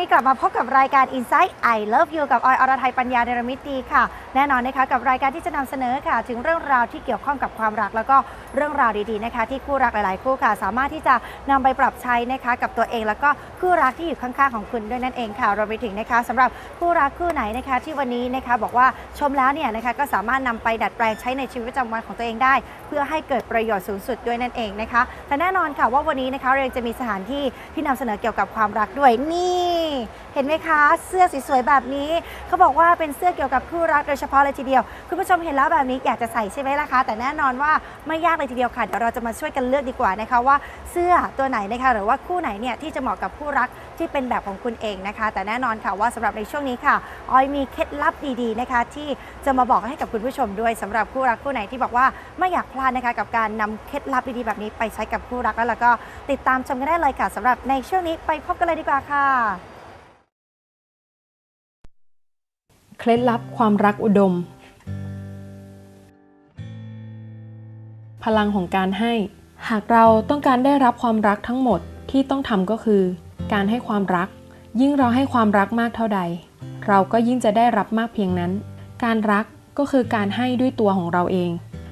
นี้กลับมาพบกับรายการ Insight I Love You กับออยอรไทยปัญญาเดรมิตรีค่ะ แน่นอนนะคะกับรายการที่จะนำเสนอค่ะ ถึงเรื่องราวที่เกี่ยวข้องกับความรัก แล้วก็เรื่องราวดีๆนะคะ ที่คู่รักหลายๆคู่ค่ะ สามารถที่จะนำไปปรับใช้นะคะกับตัวเองแล้วก็คู่รักที่อยู่ข้างๆของคุณด้วยนั่นเองค่ะรวมไปถึงนะคะสำหรับคู่รักคู่ไหนนะคะ ที่วันนี้นะคะบอกว่าชมแล้วเนี่ยนะคะก็สามารถนำไปดัดแปลงใช้ในชีวิตประจำวันของตัวเองได้ เพื่อให้เกิดประโยชน์สูงสุดด้วยนั่นเองนะคะแต่แน่นอนค่ะว่าวันนี้นะคะเรายังจะมีสถานที่ที่นำเสนอเกี่ยวกับความรักด้วยนี่เห็นไหมคะเสื้อสวยๆแบบนี้ เขาบอกว่าเป็นเสื้อเกี่ยวกับคู่รักโดยเฉพาะเลยทีเดียว คุณผู้ชมเห็นแล้วแบบนี้อยากจะใส่ใช่ไหมล่ะคะ แต่แน่นอนว่าไม่ยากเลยทีเดียวค่ะ เดี๋ยวเราจะมาช่วยกันเลือกดีกว่านะคะว่าเสื้อตัวไหนนะคะหรือว่าคู่ไหนเนี่ยที่จะเหมาะกับคู่รักที่เป็นแบบของคุณเองนะคะ แต่แน่นอนค่ะว่าสำหรับในช่วงนี้ค่ะออยมีเคล็ดลับดีๆนะคะ ที่จะมาบอกให้กับคุณผู้ชมด้วยสำหรับคู่รักคู่ไหนที่บอกว่าไม่อยากพลาดนะคะกับการนำเคล็ดลับดีๆแบบนี้ไปใช้กับคู่รักแล้วแล้วก็ติดตามชมกันได้เลยค่ะสำหรับในช่วงนี้ไปพบกันเลยดีกว่าค่ะ เคล็ดลับความรักอุดม พลังของการให้ หากเราต้องการได้รับความรักทั้งหมดที่ต้องทำก็คือ การให้ความรัก ยิ่งเราให้ความรักมากเท่าใด เราก็ยิ่งจะได้รับมากเพียงนั้น การรักก็คือการให้ด้วยตัวของเราเอง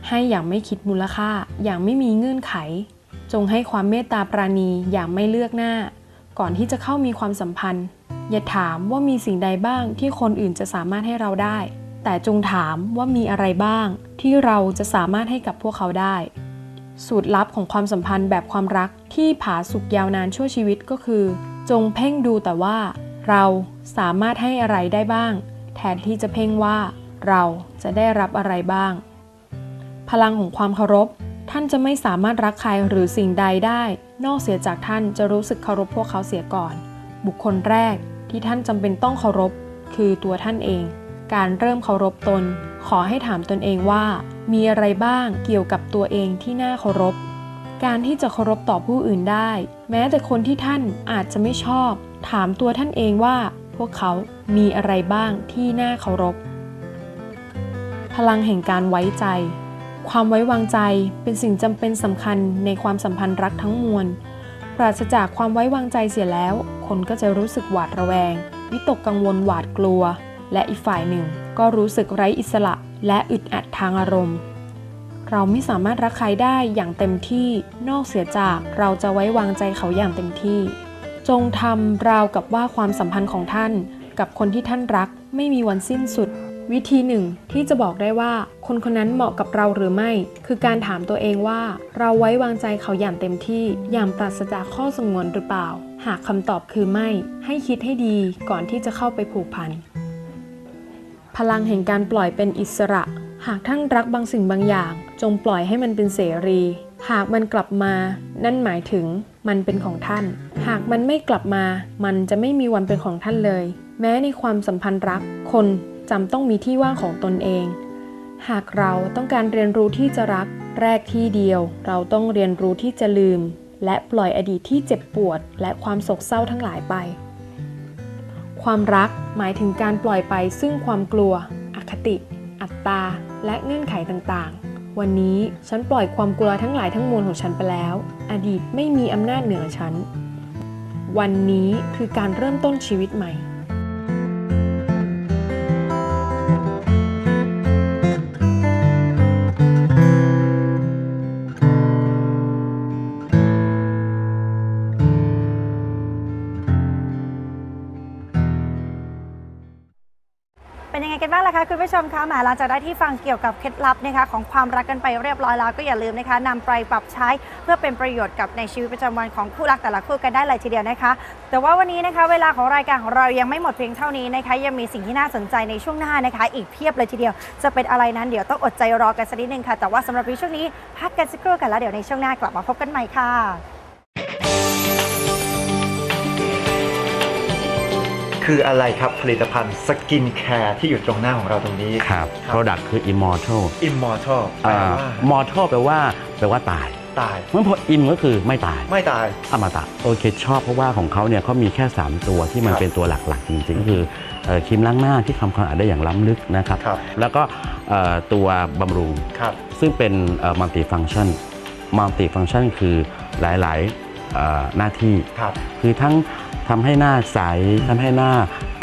ให้อย่างไม่คิดมูลค่า อย่างไม่มีเงื่อนไข จงให้ความเมตตาปราณีอย่างไม่เลือกหน้า ก่อนที่จะเข้ามีความสัมพันธ์ อย่าถามว่ามีสิ่งใดบ้างที่คนอื่นจะสามารถให้เราได้ แต่จงถามว่ามีอะไรบ้าง ที่เราจะสามารถให้กับพวกเขาได้ สูตรลับของความสัมพันธ์แบบความรักที่ผาสุกยาวนานชั่วชีวิตก็คือ จงเพ่งดูแต่ว่า เราสามารถให้อะไรได้บ้าง แทนที่จะเพ่งว่า เราจะได้รับอะไรบ้าง พลังของความเคารพ ท่านจะไม่สามารถรักใครหรือสิ่งใดได้ นอกเสียจากท่านจะรู้สึกเคารพพวกเขาเสียก่อนบุคคลแรก ที่ท่านจำเป็นต้องเคารพ คือตัวท่านเอง การเริ่มเคารพตน ขอให้ถามตนเองว่า มีอะไรบ้างเกี่ยวกับตัวเองที่น่าเคารพ การที่จะเคารพต่อผู้อื่นได้ แม้แต่คนที่ท่านอาจจะไม่ชอบ ถามตัวท่านเองว่า พวกเขามีอะไรบ้างที่น่าเคารพ พลังแห่งการไว้ใจ ความไว้วางใจเป็นสิ่งจำเป็นสำคัญในความสัมพันธ์รักทั้งมวล ราศจากความไว้วางใจเสียแล้ว คนก็จะรู้สึกหวาดระแวง วิตกกังวลหวาดกลัว และอีกฝ่ายหนึ่งก็รู้สึกไร้อิสระและอึดอัดทางอารมณ์ เราไม่สามารถรักใครได้อย่างเต็มที่นอกเสียจากเราจะไว้วางใจเขาอย่างเต็มที่ จงทำราวกับว่าความสัมพันธ์ของท่าน กับคนที่ท่านรักไม่มีวันสิ้นสุด วิธีหนึ่งที่จะบอกได้ว่า คนคนนั้นเหมาะกับเราหรือไม่ คือการถามตัวเองว่า เราไว้วางใจเขาอย่างเต็มที่อย่างปราศจากข้อสงวนหรือเปล่า หากคำตอบคือไม่ ให้คิดให้ดีก่อนที่จะเข้าไปผูกพัน พลังแห่งการปล่อยเป็นอิสระ หากท่านรักบางสิ่งบางอย่าง จงปล่อยให้มันเป็นเสรี หากมันกลับมา นั่นหมายถึงมันเป็นของท่าน หากมันไม่กลับมา มันจะไม่มีวันเป็นของท่านเลย แม้ในความสัมพันธ์รัก คน จำต้องมีที่ว่างของตนเอง หากเราต้องการเรียนรู้ที่จะรักแรกที่เดียว เราต้องเรียนรู้ที่จะลืม และปล่อยอดีตที่เจ็บปวด และความโศกเศร้าทั้งหลายไป ความรักหมายถึงการปล่อยไปซึ่งความกลัว อคติ อัตตา และเงื่อนไขต่างๆ วันนี้ฉันปล่อยความกลัวทั้งหลายทั้งมวลของฉันไปแล้ว อดีตไม่มีอำนาจเหนือฉัน วันนี้คือการเริ่มต้นชีวิตใหม่ ค่ะคะคุณผู้ชมคะแหมหลังจากได้ที่ฟังเกี่ยวกับเคล็ดลับนะคะของความรักกันไปเรียบร้อยแล้วก็อย่าลืมนะคะนำไปปรับใช้เพื่อเป็นประโยชน์กับในชีวิตประจำวันของคู่รักแต่ละคู่กันได้เลยทีเดียวนะคะ แต่ว่าวันนี้นะคะเวลาของรายการของเรายังไม่หมดเพียงเท่านี้นะคะยังมีสิ่งที่น่าสนใจในช่วงหน้านะคะ อีกเพียบเลยทีเดียว จะเป็นอะไรนั้นเดี๋ยวต้องอดใจรอกันสักนิดนึงค่ะแต่ว่าสำหรับในช่วงนี้พักกันสักครู่กันแล้วเดี๋ยวในช่วงหน้ากลับมาพบกันใหม่ค่ะ คืออะไรครับผลิตภัณฑ์สกินแคร์ที่อยู่ตรงหน้าของเราตรงนี้ครับ Product คือ immortal Immortal แปลอ่าว่า mortal แปลว่าแปลว่าตายตายเมื่อพอ im ก็คือไม่ตายไม่ตายอมตะโอเคชอบเพราะว่าของเขาเนี่ยเขามีแค่ 3 ตัวที่มันครับเป็นตัวหลักๆจริงๆก็คือเอ่อครีมล้างหน้าที่ทำความสะอาดได้อย่างล้ำลึกนะครับครับแล้วก็เอ่อตัวบำรุงครับซึ่งเป็นมัลติฟัง c t ชันมัลติฟัง c t ชันคือหลายเอ่อ หน้าที่ครับคือทั้งทำให้หน้าใสทำให้หน้า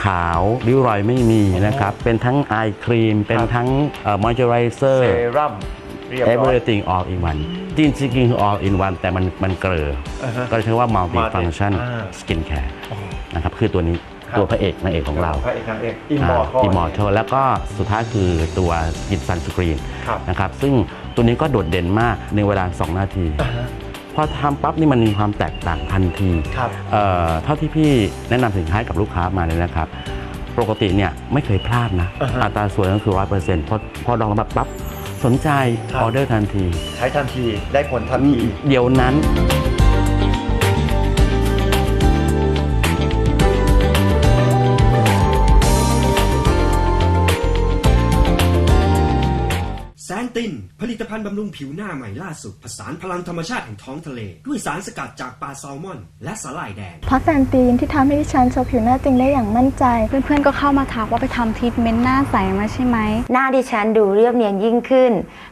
ขาวริ้วรอยไม่มีนะครับ เป็นทั้งไอครีม เป็นครับทั้งมอยเจอไรเซอเซร์รั่มเรียบร้อย everything all in one จริงจริงๆคือ all in one แต่มันมันเกลออ่าฮะก็เรียกว่า multi function Multi- อ่า skin care อ๋อนะครับคือตัวนี้ครับตัวพระเอกนางเอกของเราพระเอกนางเอกอิมมอร์อิมมอร์ทแล้วก็สุดท้ายคือตัวยินซันสกรีนครับนะครับซึ่งตัวนี้ก็โดดเด่นมากในเวลา 2 นาทีอ่าฮะ พอทำปั๊บนี่มันมีความแตกต่างทันทีครับ เอ่อเท่าที่พี่แนะนำสินค้าให้กับลูกค้ามาเนี่ยนะครับ ปกติเนี่ยไม่เคยพลาดนะอ่าฮะอัตราส่วนก็คือร้อยเปอร์เซ็นต์พอพอลองมาปั๊บสนใจครับ ออเดอร์ทันที ใช้ทันทีได้ผลทันที เดี๋ยวนั้น ติน ผลิตภัณฑ์บำรุงผิวหน้าใหม่ล่าสุด ผสานพลังธรรมชาติแห่งท้องทะเล ด้วยสารสกัดจากปลาแซลมอน และสาหร่ายแดง เพราะแซนตีนที่ทำให้ดิฉันโชว์ผิวหน้าจริงได้อย่างมั่นใจ เพื่อนๆก็เข้ามาทักว่าไปทำทรีทเมนต์หน้าใสมาใช่ไหม หน้าดิฉันดูเรียบเนียนยิ่งขึ้น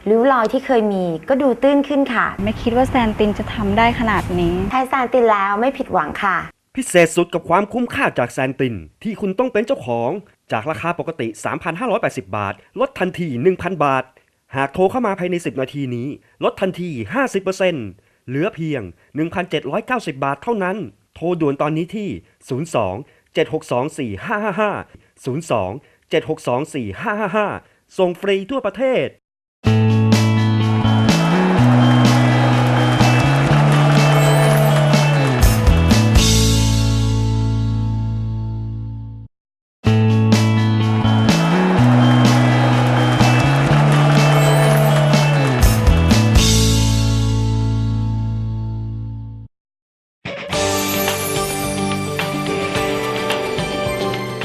ริ้วรอยที่เคยมีก็ดูตื้นขึ้นค่ะ ไม่คิดว่าแซนตินจะทำได้ขนาดนี้ ใช้สารตินแล้วไม่ผิดหวังค่ะ พิเศษสุดกับความคุ้มค่าจากแซนติน ที่คุณต้องเป็นเจ้าของ จากราคาปกติ 3,580 บาท ลดทันที 1,000 บาท หากโทรเข้ามาภายใน 10 นาทีนี้ ลดทันที 50%เหลือเพียง 1,790 บาทเท่านั้น โทรด่วนตอนนี้ที่ 02 762 4555 02 762 4555 ส่งฟรีทั่วประเทศ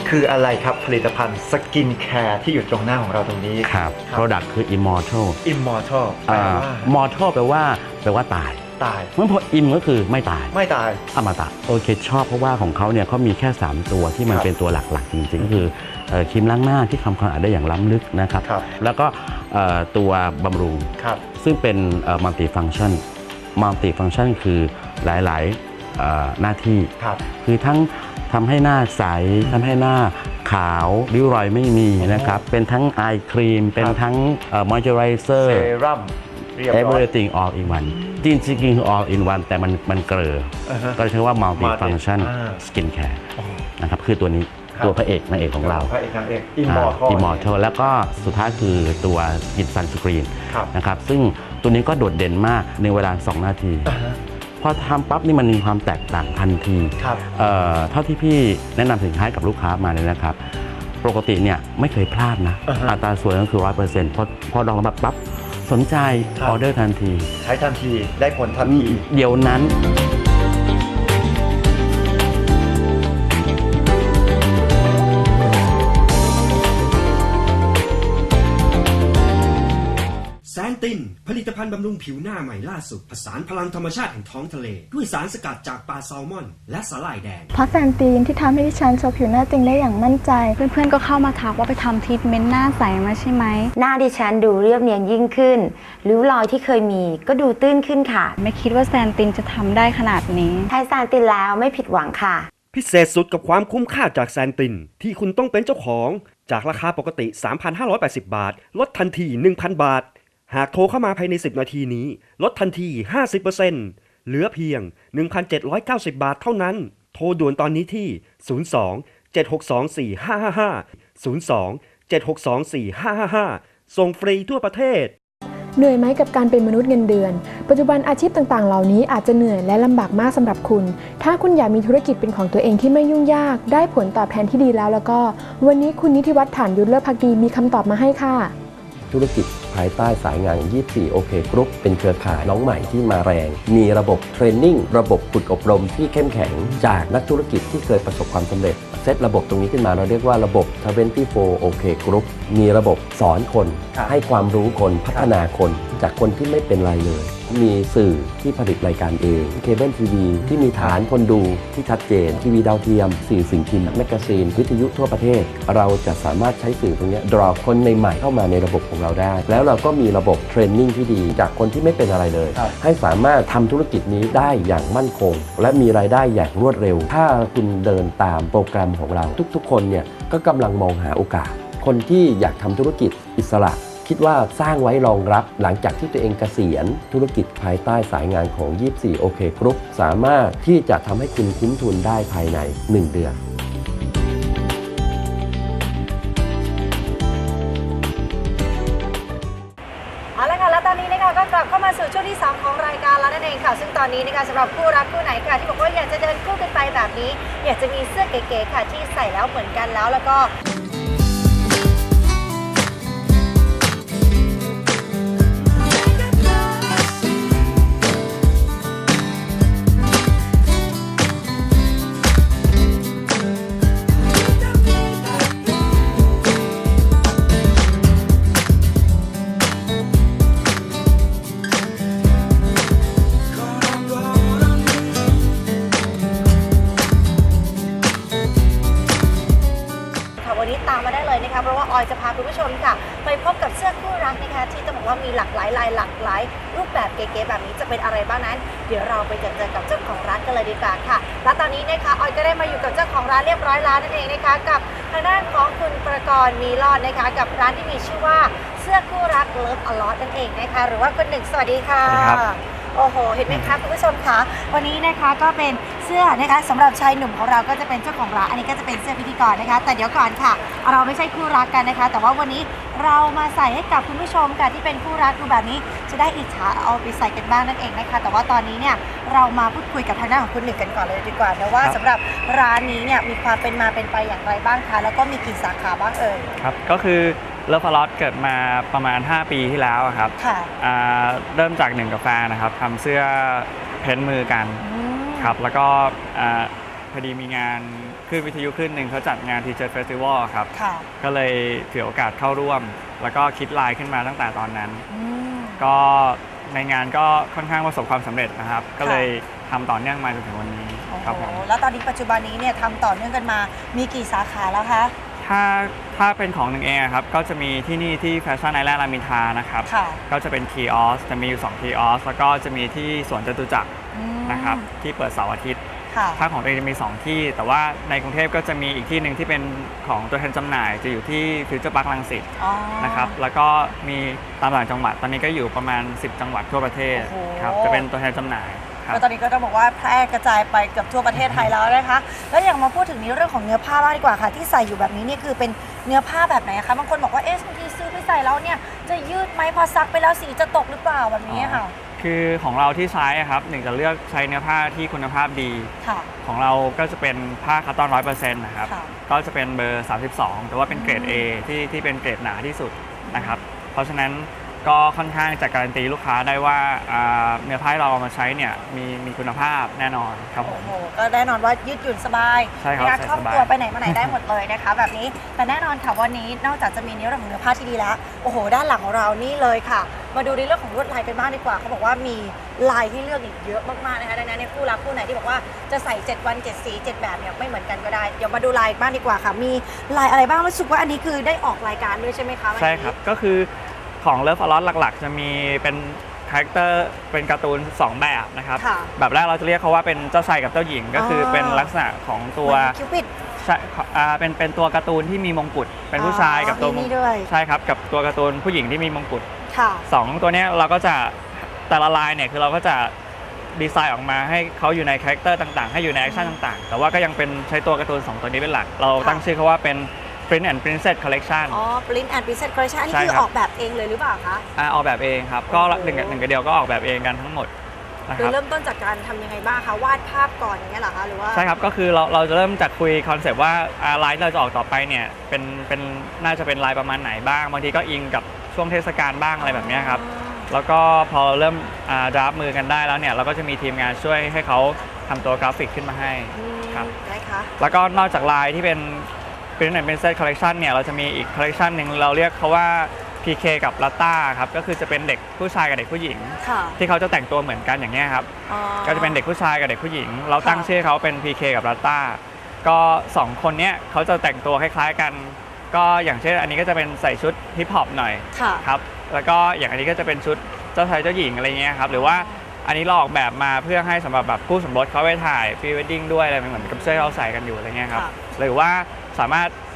คืออะไรครับผลิตภัณฑ์สกินแคร์ที่อยู่ตรงหน้าของเราตรงนี้ ครับ Product คือ immortal อิมมอร์ทัลแปลอ่าว่า mortal แปลว่าแปลว่าตายตายเมื่อพอ im ก็คือไม่ตาย ไม่ตาย อมตะโอเคชอบเพราะว่าของเขาเนี่ยเขามีแค่ 3 ตัวที่มันครับเป็นตัวหลักๆ จริงๆก็คือเอ่อครีมล้างหน้าที่ทำความสะอาดได้อย่างล้ำลึกนะครับ ครับ แล้วก็เอ่อตัวบำรุง ครับ ซึ่งเป็นมัลติฟัง c t ชันมัลติฟัง c t ชันคือหลายๆเอ่อหน้าที่ ครับ คือทั้ง ทำให้หน้าใสทำให้หน้าขาวริ้วรอยไม่มีนะครับ เป็นทั้งไอครีม เป็นทั้งมอยเจอไรเซอเซร์รั่มเรียบร้อย everything all in one จริงจริงๆคือ all in one แต่มันมันเกลออ่าฮะก็เรียกว่า multi function Multi- อ่า skin care อ๋อนะครับคือตัวนี้ครับตัวพระเอกนางเอกของเราพระเอกนางเอกอิมมอร์ทัลอิมมอร์ทแล้วก็สุดท้ายคือตัวยินซันสกรีนครับนะครับซึ่งตัวนี้ก็โดดเด่นมากในเวลา 2 นาทีอ่าฮะ พอทำปั๊บนี่มันมีความแตกต่างทันทีครับเอ่อเท่าที่พี่แนะนำสินค้าให้กับลูกค้ามาเนี่ยนะครับ ปกติเนี่ยไม่เคยพลาดนะ อ่าฮะ อัตราส่วนก็คือร้อยเปอร์เซ็นต์พอพอลองมาปั๊บสนใจครับออเดอร์ทันที ใช้ทันทีได้ผลทันที เดี๋ยวนั้น ภัณฑ์บำรุงผิวหน้าใหม่ล่าสุด ผสานพลังธรรมชาติแห่งท้องทะเล ด้วยสารสกัดจากปลาแซลมอน และสาหร่ายแดง เพราะแซนตีนที่ทำให้ดิฉันโชว์ผิวหน้าจริงได้อย่างมั่นใจ เพื่อนๆก็เข้ามาทักว่าไปทำทรีทเมนต์หน้าใสมาใช่ไหม หน้าดิฉันดูเรียบเนียนยิ่งขึ้นริ้วรอยที่เคยมีก็ดูตื้นขึ้นค่ะ ไม่คิดว่าแซนตินจะทำได้ขนาดนี้ ใช้สารตินแล้วไม่ผิดหวังค่ะ พิเศษสุดกับความคุ้มค่าจากแซนติน ที่คุณต้องเป็นเจ้าของ จากราคาปกติ 3,580 บาท ลดทันที 1,000 บาท หากโทรเข้ามาภายใน 10 นาทีนี้ ลดทันที 50%เหลือเพียง 1,790 บาทเท่านั้น โทรด่วนตอนนี้ที่ 02 762 4555 02 762 4555 ส่งฟรีทั่วประเทศ เหนื่อยไหมกับการเป็นมนุษย์เงินเดือน ปัจจุบันอาชีพต่างๆ เหล่านี้อาจจะเหนื่อยและลำบากมากสำหรับคุณ ถ้าคุณอยากมีธุรกิจเป็นของตัวเองที่ไม่ยุ่งยาก ได้ผลตอบแทนที่ดีแล้วแล้วก็ วันนี้คุณนิติวัฒน์ฐานยุทธเลิศพักดีมีคำตอบมาให้ค่ะ ธุรกิจ ภายใต้สายงาน 24โอเคกรุ๊ปเป็นเครือข่ายน้องใหม่ที่มาแรง มีระบบเทรนนิ่งระบบฝึกอบรมที่เข้มแข็ง จากนักธุรกิจที่เคยประสบความสำเร็จ เซตระบบตรงนี้ขึ้นมาเราเรียกว่าระบบ 24โอเคกรุ๊ปมีระบบสอนคนครับให้ความรู้คนพัฒนาคนจากคนที่ไม่เป็นไรเลย มีสื่อที่ผลิตรายการเอง เคเบิลทีวีที่มีฐานคนดูที่ชัดเจน ทีวีดาวเทียม สื่อสิ่งพิมพ์แมกกาซีน วิทยุทั่วประเทศ เราจะสามารถใช้สื่อตรงเนี้ดรอคนในใหม่ๆเข้ามาในระบบของเราได้ แล้วเราก็มีระบบเทรนนิ่งที่ดี จากคนที่ไม่เป็นอะไรเลย ให้สามารถทำธุรกิจนี้ได้อย่างมั่นคง และมีรายได้อย่างรวดเร็ว ถ้าคุณเดินตามโปรแกรมของเราทุกๆ คนเนี่ยก็กำลังมองหาโอกาส คนที่อยากทำธุรกิจอิสระ คิดว่าสร้างไว้รองรับหลังจากที่ตัวเองเกษียณ ธุรกิจภายใต้สายงานของ 24โอเคกรุ๊ปสามารถที่จะทำให้คุณคุ้มทุนได้ภายใน 1 เดือนเอาละค่ะแล้วตอนนี้นะคะก็กลับเข้ามาสู่ช่วงที่ 2 ของรายการแล้วนั่นเองค่ะ ซึ่งตอนนี้นะคะสำหรับคู่รักคู่ไหนค่ะ ที่บอกว่าอยากจะเดินคู่กันไปแบบนี้ อยากจะมีเสื้อเก๋ๆค่ะที่ใส่แล้วเหมือนกันแล้วแล้วก็ามีหลากหลายลายหลากหลายรูปแบบเก๋ๆแบบนี้จะเป็นอะไรบ้างนั้น เดี๋ยวเราไปเจอเจอกับเจ้าของร้านกันเลยดีกว่าค่ะ และตอนนี้นะคะออยก็ได้มาอยู่กับเจ้าของร้านเรียบร้อยแล้วนั่นเองนะคะ กับทางด้านของคุณประกรณ์มีรอดนะคะ กับร้านที่มีชื่อว่าเสื้อคู่รักเลิฟอลอตนั่นเองนะคะ หรือว่าคุณหนึ่งสวัสดีค่ะ สวัสดีครับ โอ้โห เห็นไหมคะคุณผู้ชมคะ วันนี้นะคะก็เป็น เสื้อนะคะสำหรับชายหนุ่มของเราก็จะเป็นเจ้าของร้านอันนี้ก็จะเป็นเสื้อพิธีกรนะคะ แต่เดี๋ยวก่อนค่ะ เราไม่ใช่คู่รักกันนะคะ แต่ว่าวันนี้เรามาใส่ให้กับคุณผู้ชมค่ะที่เป็นคู่รักดูแบบนี้จะได้อิจฉาเอาไปใส่กันบ้างนั่นเองนะคะ แต่ว่าตอนนี้เนี่ยเรามาพูดคุยกับทางด้านของคุณหนึ่งกันก่อนเลยดีกว่านะว่าครับ สำหรับร้านนี้เนี่ยมีความเป็นมาเป็นไปอย่างไรบ้างคะแล้วก็มีกี่สาขาบ้างเอ่ยครับก็คือเลิฟฟลอตเกิดมาประมาณ 5 ปีที่แล้วอะครับค่ะอ่าเริ่มจากหนึ่งกาแฟนนะครับทำเสื้อเพ้นท์มือกัน อืม ครับ แล้วก็อ่าพอดีมีงานคลื่นวิทยุคลื่นหนึ่งเขาจัดงานทีเจอร์เฟสติวัลครับ ค่ะก็เลยถือโอกาสเข้าร่วม แล้วก็คิดลายขึ้นมาตั้งแต่ตอนนั้น อืม ก็ในงานก็ค่อนข้างประสบความสำเร็จนะครับ ก็เลยทำต่อเนื่องมาจนถึงวันนี้โอ้ครับโหผมแล้วตอนนี้ปัจจุบันนี้เนี่ยทำต่อเนื่องกันมา มีกี่สาขาแล้วคะ ถ้าถ้าเป็นของหนึ่งเองอะครับ ก็จะมีที่นี่ที่แฟชั่นไอแลนด์รามอินทรานะครับ ค่ะ ก็จะเป็นคีออสจะมีอยู่2คีออสแล้วก็จะมีที่สวนจตุจักรอืม นะครับที่เปิดเสาร์อาทิตย์ค่ะถ้าของตัวเองจะมี 2 ที่ แต่ว่าในกรุงเทพก็จะมีอีกที่หนึ่งที่เป็นของตัวแทนจำหน่ายจะอยู่ที่ฟิวเจอร์พาร์คลังสิตอ๋อนะครับแล้วก็มีตามต่างจังหวัดตอนนี้ก็อยู่ประมาณ 10 จังหวัดทั่วประเทศโอ้โหครับจะเป็นตัวแทนจำหน่ายครับแล้วตอนนี้ก็ต้องบอกว่าแพร่กระจายไปเกือบทั่วประเทศไทยแล้วนะคะ แล้วอย่างมาพูดถึงนี้เรื่องของเนื้อผ้าบ้างดีกว่าค่ะ ที่ใส่อยู่แบบนี้นี่คือเป็นเนื้อผ้าแบบไหนคะบางคนบอกว่าเอ๊ะบางทีซื้อไปใส่แล้วเนี่ยจะยืดไหมพอซักไปแล้วสีจะตกหรือเปล่าแบบนี้ค่ะ คือของเราที่ใช้อะครับหนึ่งจะเลือกใช้เนื้อผ้าที่คุณภาพดี ค่ะ ของเราก็จะเป็นผ้าคัตตอนร้อยเปอร์เซ็นต์นะครับ ค่ะก็จะเป็นเบอร์ 32 แต่ว่าเป็นเกรด A ที่ที่เป็นเกรดหนาที่สุดนะครับ เพราะฉะนั้นก็ค่อนข้างจะการันตีลูกค้าได้ว่าอ่าเนื้อผ้าที่เราเอามาใช้เนี่ยมีมีคุณภาพแน่นอนครับผมโอ้โหก็แน่นอนว่ายืดหยุ่นสบายใช่ครับนะคะใส่ครอบสบายตัวไปไหนมาไหนได้หมดเลยนะคะ แบบนี้แต่แน่นอนค่ะวันนี้นอกจากจะมีในเรื่องของเนื้อผ้าที่ดีแล้ว โอ้โห ด้านหลังของเรานี่เลยค่ะ มาดูในเรื่องของลวดลายกันบ้างดีกว่าเขาบอกว่ามีลายให้เลือกอีกเยอะมากๆนะคะดังนั้นเนี่ยคู่รักคู่ไหนที่บอกว่าจะใส่ 7 วัน 7 สี 7 แบบเนี่ยไม่เหมือนกันก็ได้เดี๋ยวมาดูลายบ้างดีกว่าค่ะ มีลายอะไรบ้างรู้สึกว่าอันนี้คือได้ออกรายการด้วยใช่ไหมคะวันนี้ใช่ครับ ก็คือของเลิฟอลอตหลักๆ จะมีเป็นคาแรคเตอร์เป็นการ์ตูน 2 แบบนะครับ ค่ะ แบบแรกเราจะเรียกเขาว่าเป็นเจ้าชายกับเจ้าหญิง ก็คือออเป็นลักษณะของตัวเหมือนคิวปิด ใช่อ่าเป็นเป็นตัวการ์ตูนที่มีมงกุฎเป็นผู้ชายกับตัวมมีงนี่ด้วย ใช่ครับกับตัวการ์ตูนผู้หญิงที่มีมงกุฎ ค่ะสองตัวเนี้ยเราก็จะแต่ละลายเนี่ยคือเราก็จะดีไซน์ออกมาให้เขาอยู่ในคาแรคเตอร์ต่างๆ ให้อยู่ในแอคชั่นต่างๆ แต่ว่าก็ยังเป็นใช้ตัวการ์ตูน 2 ตัวนี้เป็นหลัก เราตั้งชื่อเขาว่าเป็น Prince and Princess Collection อ๋อ Print and Present Collection อันนี้ใช่คือครับออกแบบเองเลยหรือเปล่าคะอ่าออกแบบเองครับ ก็โอ้โหหนึ่งกับหนึ่งกับเดียวก็ออกแบบเองกันทั้งหมดนะคืคอรับเริ่มต้นจากการทำยังไงบ้างคะวาดภาพก่อนอย่างเงี้ยเหรอคะหรือว่าใช่ครับก็คือเราเราจะเริ่มจากคุยคอนเซปต์ว่าอ่าลายที่เราจะออกต่อไปเนี่ยเป็นเป็นน่าจะเป็นลายประมาณไหนบ้างบางทีก็อิงกับ ช่วงเทศกาลบ้างอะไรแบบเนี้ยครับ แล้วก็พอเริ่มดราฟมือกันได้แล้วเนี่ยเราก็จะมีทีมงานช่วยให้เขาทำตัวกราฟิกขึ้นมาให้อืมครับได้ค่ะแล้วก็นอกจากลายที่เป็น Print and Princess Collection เนี่ยเราจะมีอีก collection หนึ่งเราเรียกเขาว่า PK กับลัตต้าครับก็คือจะเป็นเด็กผู้ชายกับเด็กผู้หญิงค่ะที่เขาจะแต่งตัวเหมือนกันอย่างเงี้ยครับอ๋อก็จะเป็นเด็กผู้ชายกับเด็กผู้หญิง เราตั้งค่ะชื่อเขาเป็น PK กับลัตต้าก็สองคนเนี้ยเขาจะแต่งตัวคล้ายๆกัน ก็อย่างเช่นอันนี้ก็จะเป็นใส่ชุดฮิปฮอปหน่อยค่ะ ครับแล้วก็อย่างอันนี้ก็จะเป็นชุดเจ้าชายเจ้าหญิงอะไรเงี้ยครับหรือว่าอันนี้เราออกแบบมาเพื่อให้สำหรับแบบคู่สมรสเขาไปถ่ายพรีเวดดิ้งด้วยอะไรเหมือนกับเสื้อที่เราใส่กันอยู่อะไรเงี้ยครับค่ะ หรือว่าสามารถอ่า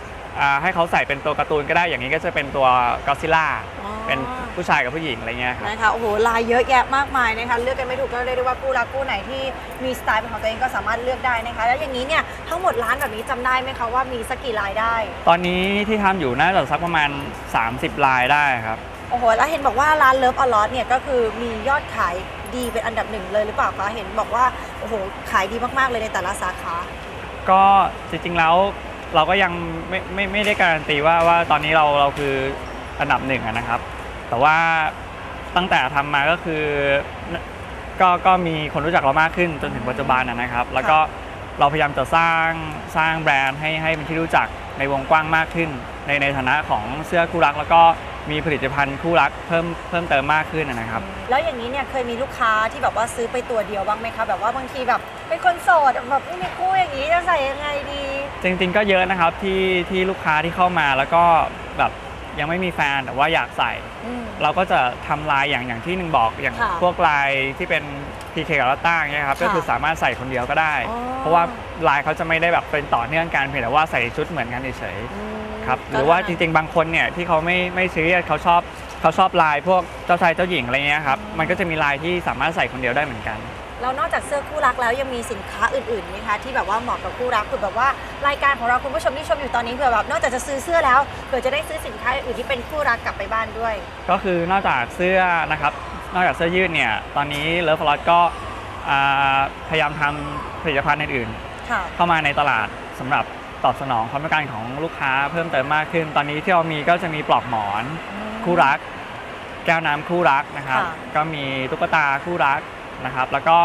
ให้เขาใส่เป็นตัวการ์ตูนก็ได้อย่างนี้ก็จะเป็นตัวก็ซิล่าอ๋อ เป็นผู้ชายกับผู้หญิงอะไรเงี้ยครับ นะคะโอ้โหลายเยอะแยะมากมายนะคะเลือกกันไม่ถูกก็เรียกได้ว่าคู่รักคู่ไหนที่มีสไตล์เป็นของตัวเองก็สามารถเลือกได้นะคะ แล้วอย่างนี้เนี่ยทั้งหมดร้านแบบนี้จำได้ไหมคะว่ามีสักกี่ลายได้ ตอนนี้ที่ทำอยู่น่าจะสักประมาณ 30 ลายได้ครับ โอ้โห แล้วเห็นบอกว่าร้านเลิฟอลอสเนี่ยก็คือมียอดขายดีเป็นอันดับหนึ่งเลยหรือเปล่าคะ เห็นบอกว่า โอ้โห ขายดีมาก ๆ เลยในแต่ละสาขา ก็จริงๆแล้ว เราก็ยังไม่ไม่ไม่ได้การันตีว่าว่าตอนนี้เราเราคืออันดับหนึ่งอะนะครับ แต่ว่าตั้งแต่ทำมาก็คือก็ก็มีคนรู้จักเรามากขึ้นจนถึงปัจจุบันนะนะครับ แล้วก็เราพยายามจะสร้างสร้างแบรนด์ให้ให้เป็นที่รู้จักในวงกว้างมากขึ้น ในในฐานะของเสื้อคู่รัก แล้วก็มีผลิตภัณฑ์คู่รักเพิ่มเพิ่มเติมมากขึ้นอะนะครับ แล้วอย่างนี้เนี่ยเคยมีลูกค้าที่แบบว่าซื้อไปตัวเดียวบ้างไหมคะแบบว่าบางทีแบบเป็นคนโสดแบบไม่มีคู่อย่างนี้จะใส่ยังไงดี จริงๆก็เยอะนะครับที่ที่ลูกค้าที่เข้ามาแล้วก็แบบยังไม่มีแฟนแต่ว่าอยากใส่ อืม เราก็จะทำลายอย่างอย่างที่หนึ่งบอกอย่างค่ะพวกลายที่เป็น PK กับลาต้าเนี่ยครับค่ะก็คือสามารถใส่คนเดียวก็ได้ อ๋อ เพราะว่าลายเขาจะไม่ได้แบบเป็นต่อเนื่องกันเพียงแต่ว่าใส่ชุดเหมือนกันเฉยอืมๆครับหรือว่าจริงๆบางคนเนี่ยที่เขาไม่ไม่ซื้อเขาชอบเขาชอบลายพวกเจ้าชายเจ้าหญิงอะไรเงี้ยครับมันก็จะมีลายที่สามารถใส่คนเดียวได้เหมือนกัน แล้วนอกจากเสื้อคู่รักแล้วยังมีสินค้าอื่นๆไหมคะที่แบบว่าเหมาะกับคู่รักคือแบบว่ารายการของเราคุณผู้ชมที่ชมอยู่ตอนนี้เผื่อแบบนอกจากจะซื้อเสื้อแล้วเผื่อจะได้ซื้อสินค้าอื่นๆที่เป็นคู่รักกลับไปบ้านด้วย ก็คือนอกจากเสื้อนะครับนอกจากเสื้อยืดเนี่ยตอนนี้เลิฟฟลอตก็อ่าพยายามทำผลิตภัณฑ์อื่นค่ะๆเข้ามาในตลาดสำหรับตอบสนองความต้องการของลูกค้าเพิ่มเติมมากขึ้น ตอนนี้ที่เรามีก็จะมีปลอกหมอนคู่รัก แก้วน้ำคู่รักนะครับค่ะก็มีตุ๊กตาคู่รัก นะครับ แล้วก็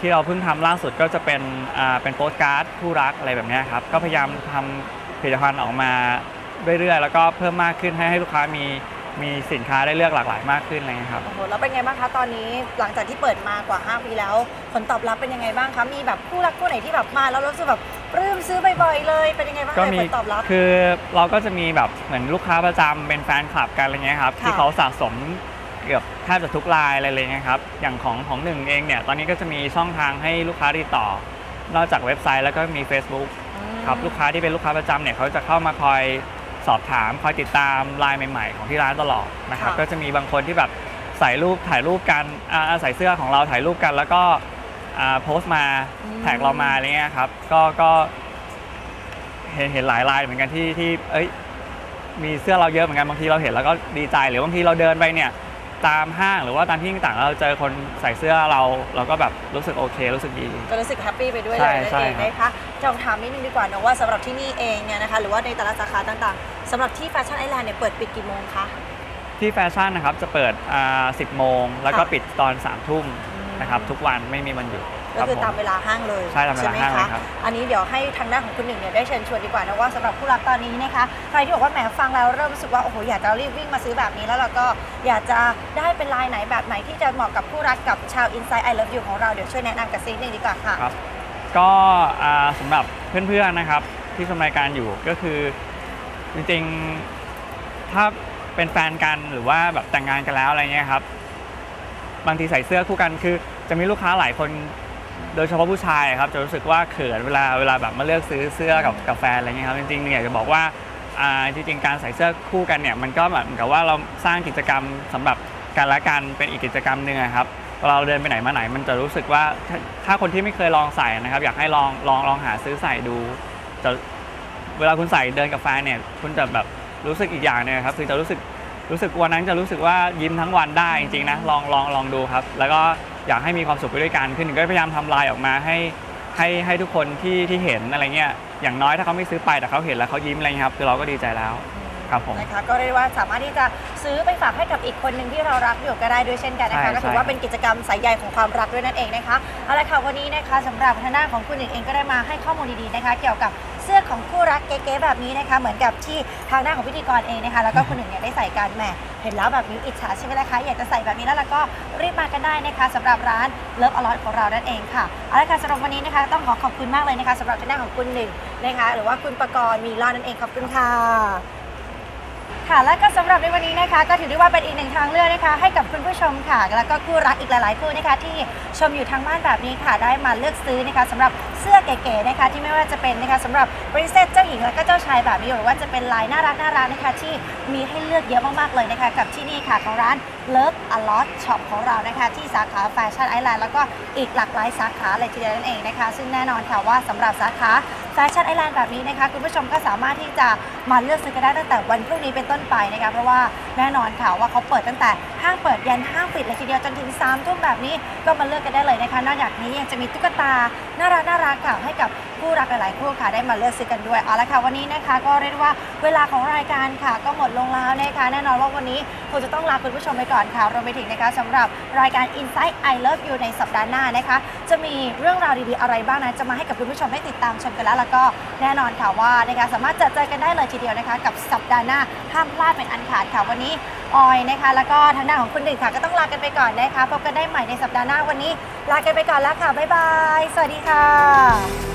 ที่เราเพิ่งทำล่าสุดก็จะเป็นอ่าเป็นโปสการ์ดคู่รักอะไรแบบเนี้ยครับก็พยายามทำผลิตภัณฑ์ออกมาเรื่อยๆ แล้วก็เพิ่มมากขึ้นให้ให้ลูกค้ามีมีสินค้าได้เลือกหลากหลายมากขึ้นอะไรเงี้ยครับโอ้โหแล้วเป็นไงบ้างคะตอนนี้หลังจากที่เปิดมากว่า 5 ปีแล้ว ผลตอบรับเป็นยังไงบ้างคะมีแบบคู่รักคู่ไหนที่แบบมาแล้วรู้สึกแบบปลื้มซื้อบ่อยๆเลยเป็นยังไงบ้างก็เอ่ยมีผลตอบรับคือเราก็จะมีแบบเหมือนลูกค้าประจำเป็นแฟนคลับกันอะไรเงี้ยครับค่ะที่เขาสะสม เกือบแทบจะทุกรายอะไรเลยเงี้ยครับ อย่างของของหนึ่งเองเนี่ย ตอนนี้ก็จะมีช่องทางให้ลูกค้าติดต่อ นอกจากเว็บไซต์แล้วก็มี Facebook ครับลูกค้าที่เป็นลูกค้าประจำเนี่ยเขาจะเข้ามาคอยสอบถาม คอยติดตามไลน์ใหม่ ๆ ของที่ร้านตลอดนะครับค่ะก็จะมีบางคนที่แบบใส่รูปถ่ายรูปกันอ่าใส่เสื้อของเราถ่ายรูปกัน แล้วก็อ่าโพสต์มาแท็กเรามาอะไรเงี้ยครับ ก็ก็เห็นเห็นหลายลายเหมือนกันที่ที่เอ้ยมีเสื้อเราเยอะเหมือนกันบางทีเราเห็นแล้วก็ดีใจหรือบางทีเราเดินไปเนี่ย ตามห้างหรือว่าตามที่ต่างๆแล้วเราเจอคนใส่เสื้อเรา เราก็แบบรู้สึกโอเค รู้สึกดี ก็รู้สึกแฮปปี้ไปด้วยใช่เลยนั่นใช่เองครับ นะคะจะถามนิดนึงดีกว่านะว่าสำหรับที่นี่เองเนี่ยนะคะหรือว่าในแต่ละสาขาต่างๆสำหรับที่แฟชั่นไอแลนด์เนี่ยเปิดปิดกี่โมงคะ ที่แฟชั่นนะครับจะเปิดอ่า10 โมง แล้วก็ค่ะปิดตอน3ามทุ่มนะครับทุกวันไม่มีวันหยุดก็คือรับผตามเวลาห้างเลยใช่ตามเวลาไหมห้างเลคะยครับ อันนี้เดี๋ยวให้ทางด้านของคุณหนึ่งเนี่ยได้เชิญชวนดีกว่านะว่าสำหรับผู้รักตอนนี้นะคะใครที่บอกว่าแหมฟังแล้วเริ่มรู้สึกว่าโอ้โหอยากจะรีบวิ่งมาซื้อแบบนี้แล้วเราก็ อยากจะได้เป็นลายไหนแบบไหนที่จะเหมาะกับผู้รักกับชาว Inside I Love You ของเราเดี๋ยวช่วยแนะนำกันสักนิดนึงดีกว่าค่ะ ครับก็อ่าสำหรับเพื่อนๆนะครับที่ชมรายการอยู่ก็คือจริงๆถ้าเป็นแฟนกันหรือว่าแบบแต่งงานกันแล้วอะไรเงี้ยครับ บางทีใส่เสื้อคู่กันคือจะมีลูกค้าหลายคนโดยเฉพาะผู้ชายครับจะรู้สึกว่าเขินเวลาเวลาแบบมาเลือกซื้อเสื้อกับกับแฟอะไรเงี้ยครับจริงๆเนี่ยอยากจะบอกว่า จริงๆการใส่เสื้อคู่กันเนี่ยมันก็เหมือนกับว่าเราสร้างกิจกรรมสำหรับกันและกันเป็นอีกกิจกรรมหนึ่งครับเราเดินไปไหนมาไหนมันจะรู้สึกว่าถ้าคนที่ไม่เคยลองใส่นะครับ อยากให้ลองลองลองหาซื้อใส่ดูจะเวลาคุณใส่เดินกับแฟนเนี่ยคุณจะแบบรู้สึกอีกอย่างหนึงครับคือจะรู้สึกรู้สึกวันนั้นจะรู้สึกว่ายิ้มทั้งวันได้จริงๆนะลองลองลองดูครับ แล้วก็อยากให้มีความสุขไปด้วยกันคือหนึ่งก็พยายามทำลายออกมาให้ให้ให้ทุกคนที่ที่เห็นอะไรเงี้ย อย่างน้อยถ้าเขาไม่ซื้อไปแต่เขาเห็นแล้วเขายิ้มอะไรเงี้ยครับคือเราก็ดีใจแล้วครับผมนะคะก็เรียกได้ว่าสามารถที่จะซื้อไปฝากให้กับอีกคนหนึ่งที่เรารักอยู่ก็ได้ด้วยเช่นกันนะคะใช่ก็ถือใช่ว่าเป็นกิจกรรมสายใยของความรักด้วยนั่นเองนะคะเอาละค่ะวันนี้นะคะสำหรับทางด้านของคุณหญิงเองก็ได้มาให้ข้อมูลดีๆนะคะ เกี่ยวกับ เสื้อของคู่รักเก๋ๆแบบนี้นะคะ เหมือนกับที่ทางหน้าของพิธีกรเองนะคะ แล้วก็คนหนึ่งเนี่ยได้ใส่กันแหมเห็นแล้วแบบนี้อิจฉาใช่ไหมล่ะคะ อยากจะใส่แบบนี้แล้วล่ะก็รีบมากันได้นะคะสำหรับร้านเลิฟอลอตของเรานั่นเองค่ะเอาละค่ะสำหรับวันนี้นะคะ ต้องขอขอบคุณมากเลยนะคะสำหรับทางหน้าของคุณหนึ่งนะคะ หรือว่าคุณประกรณ์มีรอดนั่นเองขอบคุณค่ะ ค่ะและก็สำหรับในวันนี้นะคะ ก็ถือได้ว่าเป็นอีกหนึ่งทางเลือกนะคะ ให้กับคุณผู้ชมค่ะ แล้วก็คู่รักอีกหลายๆคู่นะคะ ที่ชมอยู่ทางบ้านแบบนี้ค่ะ ได้มาเลือกซื้อนะคะสำหรับเสื้อเก๋ๆนะคะ ที่ไม่ว่าจะเป็นนะคะสำหรับปริเซตเจ้าหญิงและก็เจ้าชายแบบนี้หรือว่าจะเป็นลายน่ารักน่ารักนะคะ ที่มีให้เลือกเยอะมากๆเลยนะคะ กับที่นี่ค่ะของร้าน Love a Lot Shop ของเรานะคะ ที่สาขาแฟชั่นไอแลนด์แล้วก็อีกหลากหลายสาขาเลยทีเดียวนั่นเองนะคะ ซึ่งแน่นอนค่ะว่าสำหรับสาขาแฟชั่นไอแลนด์แบบนี้นะคะคุณผู้ชมก็สามารถที่จะมาเลือกซื้อกันได้ตั้งแต่วันพรุ่งนี้เป็นต้นไปนะคะเพราะว่าแน่นอนค่ะว่าเขาเปิดตั้งแต่ห้างเปิดยันห้างปิดเลยทีเดียวจนถึง3ามทุ่มแบบนี้ก็มาเลือกกันได้เลยนะคะนอกจากนี้ยังจะมีตุ๊กตาน่ารักน่ารักค่ะให้กับ คู่รักหลายๆคู่ค่ะได้มาเลือกซื้อกันด้วยเอาละค่ะวันนี้นะคะก็เรียกว่าเวลาของรายการค่ะก็หมดลงแล้วนะคะแน่นอนว่าวันนี้คงจะต้องลาคุณผู้ชมไปก่อนค่ะรวมไปถึงนะคะสำหรับรายการ Inside I Love You ในสัปดาห์หน้านะคะ จะมีเรื่องราวดีๆอะไรบ้างนะจะมาให้กับคุณผู้ชมได้ติดตามชมกันแล้วแล้วก็แน่นอนค่ะว่านะคะสามารถเจอเจอกันได้เลยทีเดียวนะคะ กับสัปดาห์หน้าห้ามพลาดเป็นอันขาดค่ะวันนี้ออยนะคะ แล้วก็ทางด้านของคุณหนึ่งค่ะก็ต้องลากันไปก่อนนะคะพบกันได้ใหม่ในสัปดาห์หน้าวันนี้ ลากันไปก่อนแล้วค่ะบ๊ายบาย สวัสดีค่ะ